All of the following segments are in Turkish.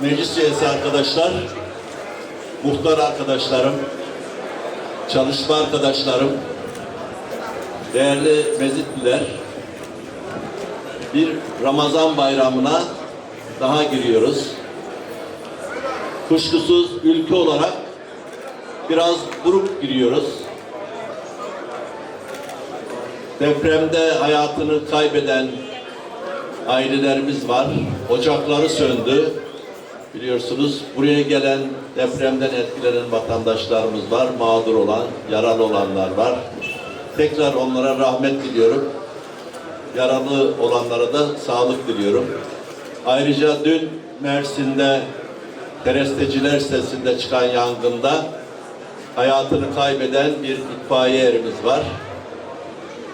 Meclis üyesi arkadaşlar, muhtar arkadaşlarım, çalışma arkadaşlarım, değerli mezitliler, bir Ramazan bayramına daha giriyoruz. Kuşkusuz ülke olarak biraz buruk giriyoruz. Depremde hayatını kaybeden ailelerimiz var. Ocakları söndü. Biliyorsunuz buraya gelen depremden etkilenen vatandaşlarımız var. Mağdur olan, yaralı olanlar var. Tekrar onlara rahmet diliyorum. Yaralı olanlara da sağlık diliyorum. Ayrıca dün Mersin'de Keresteciler sitesinde çıkan yangında hayatını kaybeden bir itfaiye erimiz var.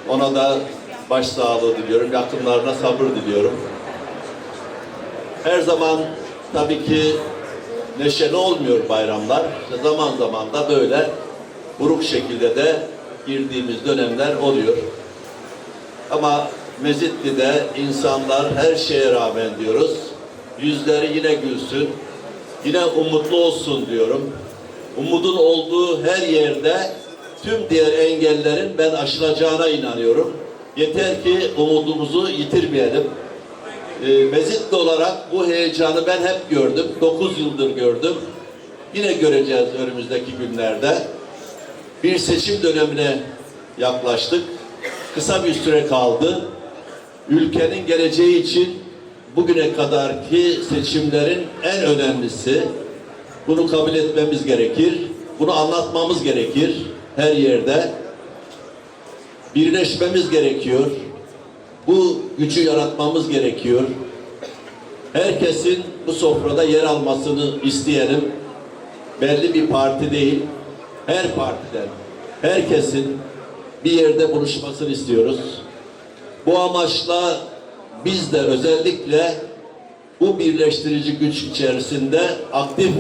Ona da başsağlığı diliyorum. Yakınlarına sabır diliyorum. Her zaman tabii ki neşeli olmuyor bayramlar. İşte zaman zaman da böyle buruk şekilde de girdiğimiz dönemler oluyor. Ama Mezitli'de insanlar her şeye rağmen diyoruz. Yüzleri yine gülsün. Yine umutlu olsun diyorum. Umudun olduğu her yerde tüm diğer engellerin ben aşılacağına inanıyorum. Yeter ki umudumuzu yitirmeyelim. E, Mezitli olarak bu heyecanı ben hep gördüm. 9 yıldır gördüm. Yine göreceğiz önümüzdeki günlerde. Bir seçim dönemine yaklaştık. Kısa bir süre kaldı. Ülkenin geleceği için bugüne kadarki seçimlerin en önemlisi. Bunu kabul etmemiz gerekir. Bunu anlatmamız gerekir her yerde birleşmemiz gerekiyor. Bu gücü yaratmamız gerekiyor. Herkesin bu sofrada yer almasını isteyelim. Belli bir parti değil, her partiden, herkesin bir yerde buluşmasını istiyoruz. Bu amaçla biz de özellikle bu birleştirici güç içerisinde aktif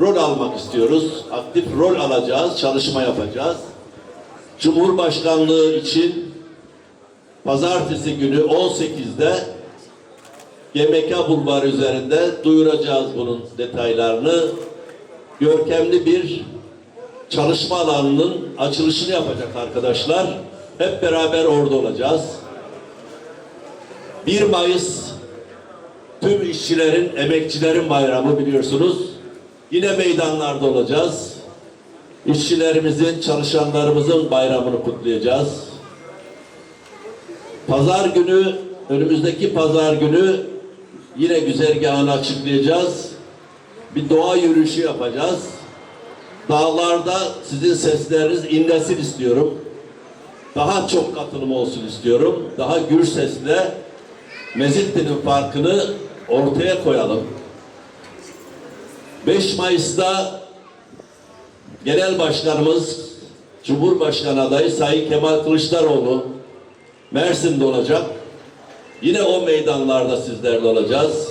rol almak istiyoruz. Aktif rol alacağız, çalışma yapacağız. Cumhurbaşkanlığı için pazartesi günü 18'de GMK Bulvarı üzerinde duyuracağız bunun detaylarını. Görkemli bir çalışma alanının açılışını yapacak arkadaşlar. Hep beraber orada olacağız. 1 Mayıs tüm işçilerin, emekçilerin bayramı biliyorsunuz. Yine meydanlarda olacağız işçilerimizin, çalışanlarımızın bayramını kutlayacağız. Pazar günü, önümüzdeki pazar günü yine güzergahını açıklayacağız. Bir doğa yürüyüşü yapacağız. Dağlarda sizin sesleriniz inlesin istiyorum. Daha çok katılım olsun istiyorum. Daha gür sesle Mezitli'nin farkını ortaya koyalım. 5 Mayıs'ta Genel Başkanımız Cumhurbaşkanı adayı Sayın Kemal Kılıçdaroğlu Mersin'de olacak. Yine o meydanlarda sizlerle olacağız.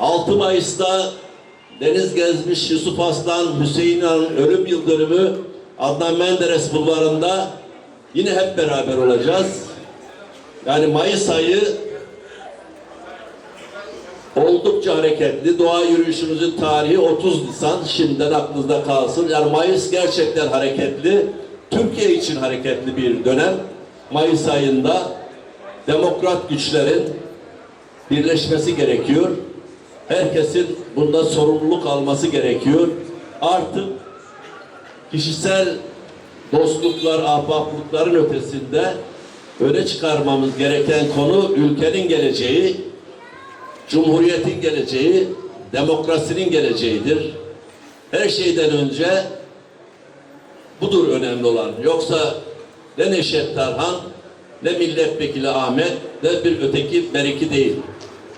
6 Mayıs'ta Deniz Gezmiş Yusuf Aslan Hüseyin Han ölüm yıl dönümü Adnan Menderes Bulvarı'nda yine hep beraber olacağız. Yani Mayıs ayı oldukça hareketli. Doğa yürüyüşümüzün tarihi 30 Nisan şimdiden aklınızda kalsın. Yani Mayıs gerçekten hareketli. Türkiye için hareketli bir dönem. Mayıs ayında demokrat güçlerin birleşmesi gerekiyor. Herkesin bunda sorumluluk alması gerekiyor. Artık kişisel dostluklar, ahbaplıkların ötesinde öne çıkarmamız gereken konu ülkenin geleceği, Cumhuriyetin geleceği, demokrasinin geleceğidir. Her şeyden önce budur önemli olan. Yoksa ne Neşet Tarhan, ne milletvekili Ahmet, ne bir öteki Beriki değil.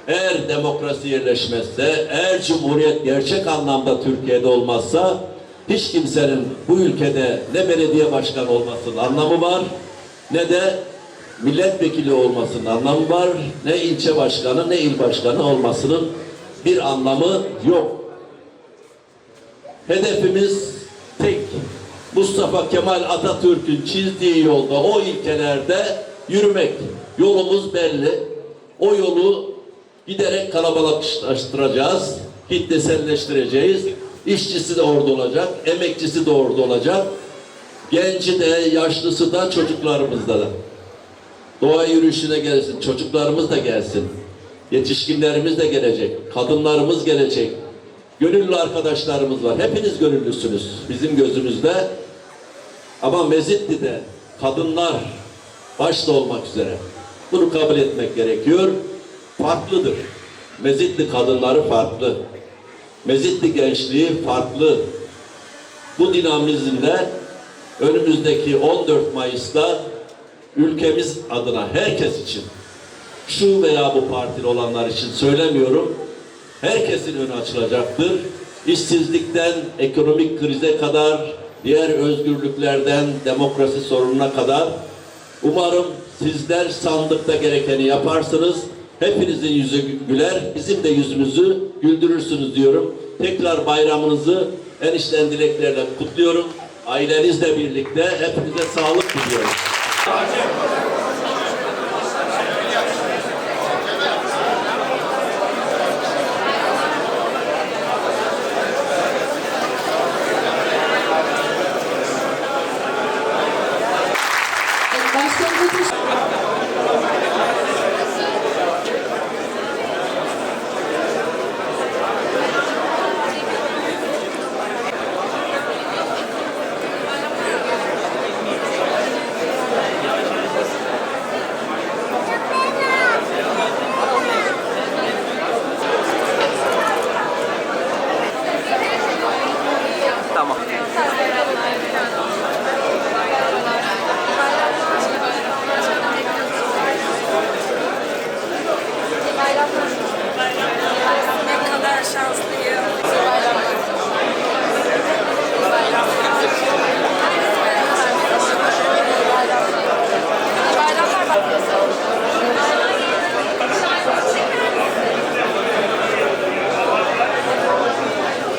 Eğer demokrasi yerleşmezse, eğer cumhuriyet gerçek anlamda Türkiye'de olmazsa, hiç kimsenin bu ülkede ne belediye başkanı olmasının anlamı var, ne de milletvekili olmasının anlamı var, ne ilçe başkanı ne il başkanı olmasının bir anlamı yok. Hedefimiz tek. Mustafa Kemal Atatürk'ün çizdiği yolda, o ilkelerde yürümek. Yolumuz belli. O yolu Giderek kalabalıklaştıracağız, kitleselleştireceğiz. İşçisi de orada olacak, emekçisi de orada olacak. Genci de, yaşlısı da, çocuklarımız da. Doğa yürüyüşüne gelsin, çocuklarımız da gelsin. Yetişkinlerimiz de gelecek, kadınlarımız gelecek. Gönüllü arkadaşlarımız var. Hepiniz gönüllüsünüz bizim gözümüzde. Ama Mezitli'de kadınlar başta olmak üzere bunu kabul etmek gerekiyor. Farklıdır. Mezitli kadınları farklı. Mezitli gençliği farklı. Bu dinamizmle önümüzdeki 14 Mayıs'ta ülkemiz adına herkes için şu veya bu partili olanlar için söylemiyorum. Herkesin önü açılacaktır. İşsizlikten ekonomik krize kadar, diğer özgürlüklerden demokrasi sorununa kadar umarım sizler sandıkta gerekeni yaparsınız. Hepinizin yüzü güler, bizim de yüzümüzü güldürürsünüz diyorum. Tekrar bayramınızı en içten dileklerle kutluyorum. Ailenizle birlikte hepinize sağlık diliyorum. Başkanımız